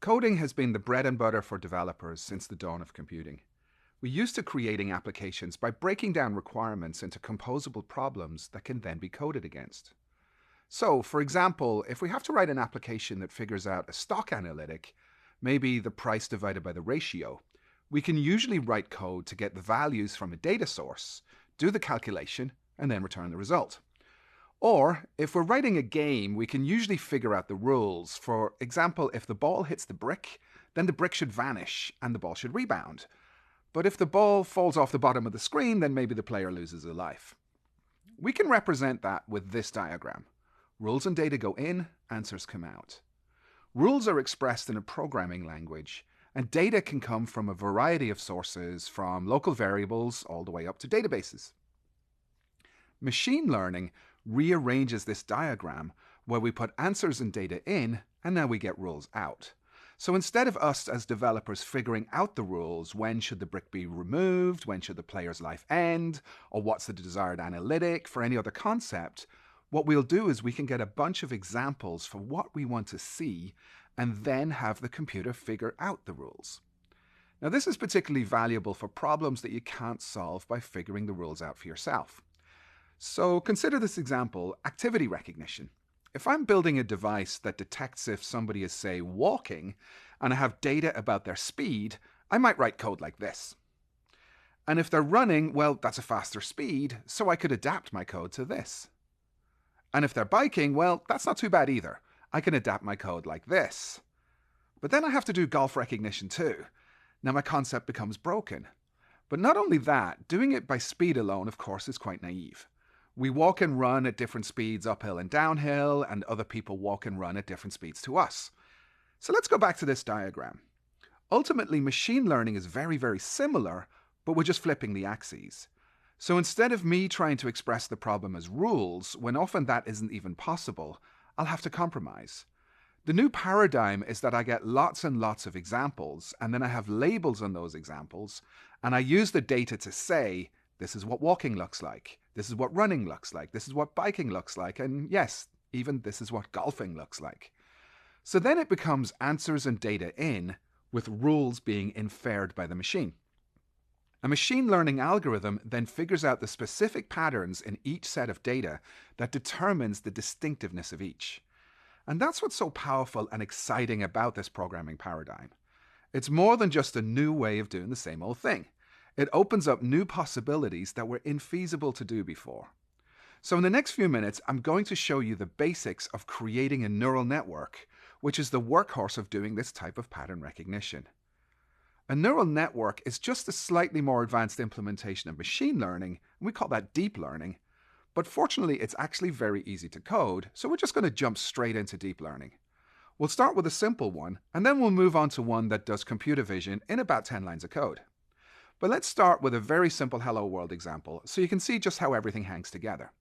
Coding has been the bread and butter for developers since the dawn of computing. We used to creating applications by breaking down requirements into composable problems that can then be coded against. So, for example, if we have to write an application that figures out a stock analytic, maybe the price divided by the ratio, we can usually write code to get the values from a data source, do the calculation, and then return the result. Or, if we're writing a game, we can usually figure out the rules. For example, if the ball hits the brick, then the brick should vanish and the ball should rebound. But if the ball falls off the bottom of the screen, then maybe the player loses a life. We can represent that with this diagram. Rules and data go in, answers come out. Rules are expressed in a programming language, and data can come from a variety of sources, from local variables all the way up to databases. Machine learning rearranges this diagram where we put answers and data in, and now we get rules out. So instead of us as developers figuring out the rules, when should the brick be removed, when should the player's life end, or what's the desired analytic for any other concept, what we'll do is we can get a bunch of examples for what we want to see and then have the computer figure out the rules. Now, this is particularly valuable for problems that you can't solve by figuring the rules out for yourself. So consider this example activity recognition. If I'm building a device that detects if somebody is, say, walking, and I have data about their speed, I might write code like this. And if they're running, well, that's a faster speed, so I could adapt my code to this. And if they're biking, well, that's not too bad either. I can adapt my code like this. But then I have to do golf recognition too. Now my concept becomes broken. But not only that, doing it by speed alone, of course, is quite naive. We walk and run at different speeds uphill and downhill, and other people walk and run at different speeds to us. So let's go back to this diagram. Ultimately, machine learning is very, very similar, but we're just flipping the axes. So instead of me trying to express the problem as rules, when often that isn't even possible, I'll have to compromise. The new paradigm is that I get lots and lots of examples, and then I have labels on those examples, and I use the data to say, this is what walking looks like. This is what running looks like. This is what biking looks like. And yes, even this is what golfing looks like. So then it becomes answers and data in with rules being inferred by the machine. A machine learning algorithm then figures out the specific patterns in each set of data that determines the distinctiveness of each. And that's what's so powerful and exciting about this programming paradigm. It's more than just a new way of doing the same old thing. It opens up new possibilities that were infeasible to do before. So, in the next few minutes, I'm going to show you the basics of creating a neural network, which is the workhorse of doing this type of pattern recognition. A neural network is just a slightly more advanced implementation of machine learning, and we call that deep learning. But fortunately, it's actually very easy to code, so we're just going to jump straight into deep learning. We'll start with a simple one, and then we'll move on to one that does computer vision in about 10 lines of code. But let's start with a very simple hello world example so you can see just how everything hangs together.